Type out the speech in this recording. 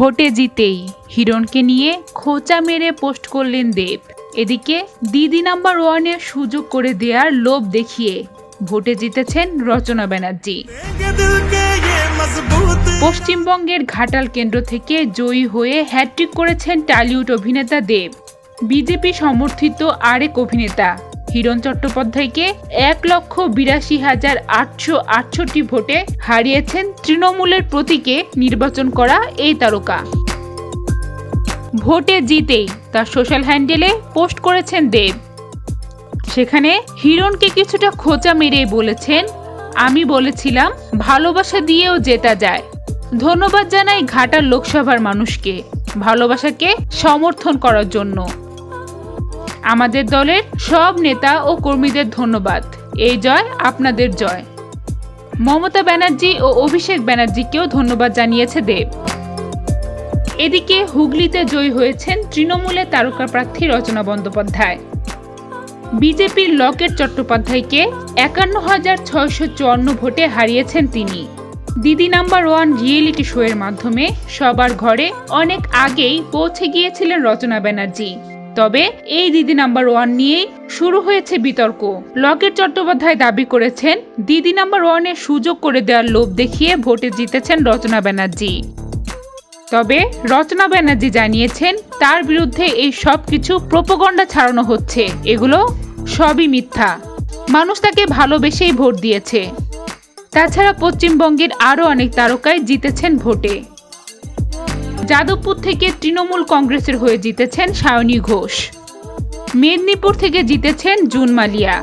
ভোটে জিতেই হিরণকে নিয়ে খোঁচা মেরে পোস্ট করলেন দেব। এদিকে দিদি নাম্বার ওয়ানে সুযোগ করে দেয়ার লোভ দেখিয়ে ভোটে জিতেছেন রচনা ব্যানার্জি। পশ্চিমবঙ্গের ঘাটাল কেন্দ্র থেকে জয়ী হয়ে হ্যাট্রিক করেছেন টালিউড অভিনেতা দেব। বিজেপি সমর্থিত আরেক অভিনেতা হিরণ চট্টোপাধ্যায়কে এক লক্ষ বিরাশি হাজার আটশো আটষট্টি ভোটে হারিয়েছেন তৃণমূলের প্রতীকে নির্বাচন করা এই তারকা। ভোটে জিতেই তার সোশ্যাল হ্যান্ডেলে পোস্ট করেছেন দেব। সেখানে হিরণকে কিছুটা খোঁচা মেরে বলেছেন, আমি বলেছিলাম ভালোবাসা দিয়েও জেতা যায়। ধন্যবাদ জানাই ঘাটার লোকসভার মানুষকে। ভালোবাসাকে সমর্থন করার জন্য। আমাদের দলের সব নেতা ও কর্মীদের ধন্যবাদ। এই জয় আপনাদের জয়। মমতা ব্যানার্জি ও অভিষেক ব্যানার্জিকেও ধন্যবাদ জানিয়েছে দেব। এদিকে হুগলিতে জয়ী হয়েছেন তৃণমূলের তারকা প্রার্থী রচনা বন্দ্যোপাধ্যায়। বিজেপির লকেট চট্টোপাধ্যায়কে একান্ন হাজার ছয়শো চুয়ান্ন ভোটে হারিয়েছেন তিনি। দিদি নাম্বার ওয়ান রিয়েলিটি শো এর মাধ্যমে সবার ঘরে অনেক আগেই পৌঁছে গিয়েছিলেন রচনা ব্যানার্জি। তবে এই দিদি নাম্বার ওয়ান নিয়েই শুরু হয়েছে বিতর্ক। লকেট চট্টোপাধ্যায় দাবি করেছেন, দিদি নাম্বার ওয়ানের সুযোগ করে দেওয়ার লোভ দেখিয়ে ভোটে জিতেছেন রচনা ব্যানার্জি। তবে রচনা ব্যানার্জি জানিয়েছেন, তার বিরুদ্ধে এই সব কিছু প্রোপগন্ডা ছাড়ানো হচ্ছে, এগুলো সবই মিথ্যা। মানুষ তাকে ভালোবেসেই ভোট দিয়েছে। তাছাড়া পশ্চিমবঙ্গের আরও অনেক তারকাই জিতেছেন ভোটে। যাদবপুর থেকে তৃণমূল কংগ্রেসের হয়ে জিতেছেন সায়নী ঘোষ। মেদিনীপুর থেকে জিতেছেন জুন মালিয়া।